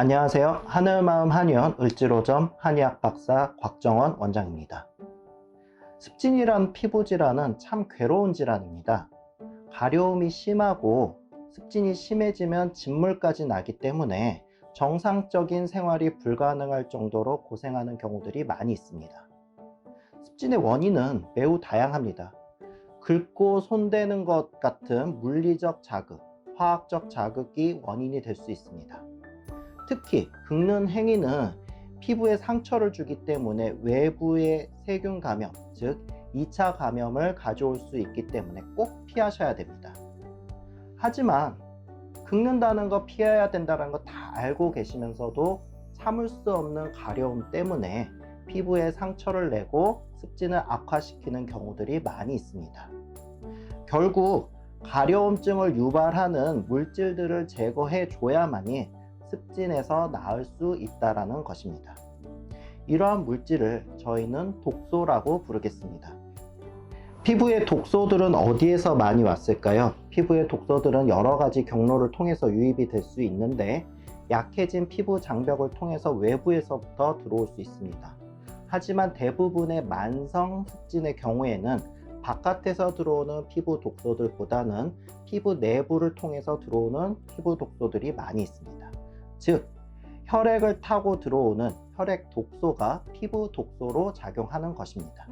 안녕하세요. 하늘마음 한의원 을지로점 한의학 박사 곽정원 원장입니다. 습진이란 피부 질환은 참 괴로운 질환입니다. 가려움이 심하고 습진이 심해지면 진물까지 나기 때문에 정상적인 생활이 불가능할 정도로 고생하는 경우들이 많이 있습니다. 습진의 원인은 매우 다양합니다. 긁고 손대는 것 같은 물리적 자극, 화학적 자극이 원인이 될 수 있습니다. 특히 긁는 행위는 피부에 상처를 주기 때문에 외부의 세균 감염, 즉 2차 감염을 가져올 수 있기 때문에 꼭 피하셔야 됩니다. 하지만 긁는다는 거 피해야 된다는 거 다 알고 계시면서도 참을 수 없는 가려움 때문에 피부에 상처를 내고 습진을 악화시키는 경우들이 많이 있습니다. 결국 가려움증을 유발하는 물질들을 제거해 줘야만이 습진에서 나을 수 있다라는 것입니다. 이러한 물질을 저희는 독소라고 부르겠습니다. 피부의 독소들은 어디에서 많이 왔을까요? 피부의 독소들은 여러 가지 경로를 통해서 유입이 될 수 있는데 약해진 피부 장벽을 통해서 외부에서부터 들어올 수 있습니다. 하지만 대부분의 만성 습진의 경우에는 바깥에서 들어오는 피부 독소들보다는 피부 내부를 통해서 들어오는 피부 독소들이 많이 있습니다. 즉, 혈액을 타고 들어오는 혈액 독소가 피부 독소로 작용하는 것입니다.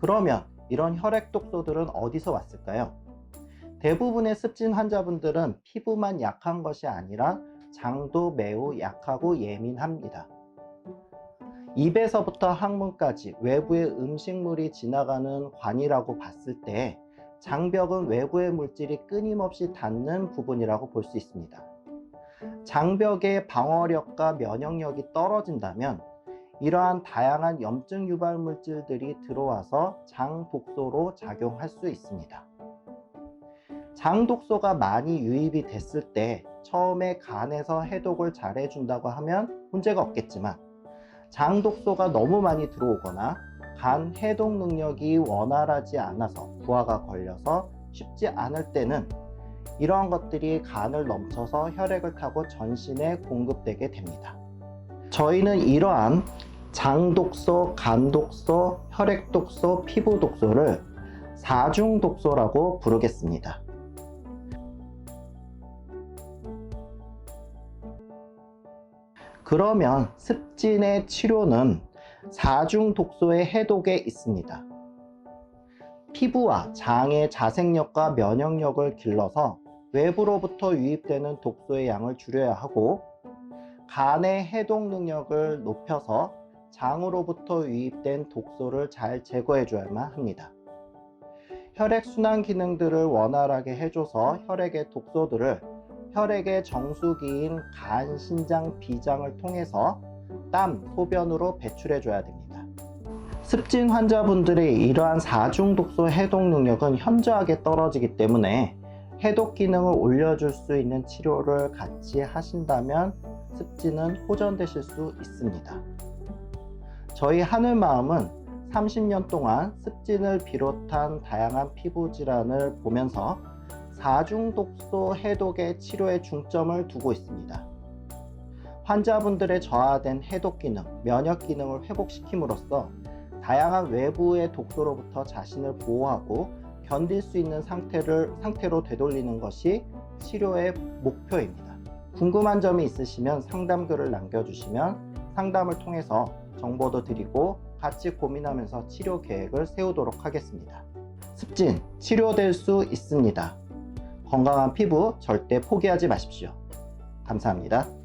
그러면 이런 혈액 독소들은 어디서 왔을까요? 대부분의 습진 환자분들은 피부만 약한 것이 아니라 장도 매우 약하고 예민합니다. 입에서부터 항문까지 외부의 음식물이 지나가는 관이라고 봤을 때 장벽은 외부의 물질이 끊임없이 닿는 부분이라고 볼 수 있습니다. 장벽의 방어력과 면역력이 떨어진다면 이러한 다양한 염증 유발 물질들이 들어와서 장 독소로 작용할 수 있습니다. 장 독소가 많이 유입이 됐을 때 처음에 간에서 해독을 잘 해준다고 하면 문제가 없겠지만 장 독소가 너무 많이 들어오거나 간 해독 능력이 원활하지 않아서 부하가 걸려서 쉽지 않을 때는 이러한 것들이 간을 넘쳐서 혈액을 타고 전신에 공급되게 됩니다. 저희는 이러한 장독소, 간독소, 혈액독소, 피부독소를 사중독소라고 부르겠습니다. 그러면 습진의 치료는 사중독소의 해독에 있습니다. 피부와 장의 자생력과 면역력을 길러서 외부로부터 유입되는 독소의 양을 줄여야 하고 간의 해독 능력을 높여서 장으로부터 유입된 독소를 잘 제거해 줘야만 합니다. 혈액 순환 기능들을 원활하게 해줘서 혈액의 독소들을 혈액의 정수기인 간, 신장, 비장을 통해서 땀, 소변으로 배출해 줘야 됩니다. 습진 환자분들의 이러한 사중독소 해독 능력은 현저하게 떨어지기 때문에 해독 기능을 올려줄 수 있는 치료를 같이 하신다면 습진은 호전되실 수 있습니다. 저희 하늘마음은 30년 동안 습진을 비롯한 다양한 피부 질환을 보면서 사중독소 해독의 치료에 중점을 두고 있습니다. 환자분들의 저하된 해독 기능, 면역 기능을 회복시킴으로써 다양한 외부의 독소로부터 자신을 보호하고 견딜 수 있는 상태를 상태로 되돌리는 것이 치료의 목표입니다. 궁금한 점이 있으시면 상담글을 남겨주시면 상담을 통해서 정보도 드리고 같이 고민하면서 치료 계획을 세우도록 하겠습니다. 습진 치료될 수 있습니다. 건강한 피부 절대 포기하지 마십시오. 감사합니다.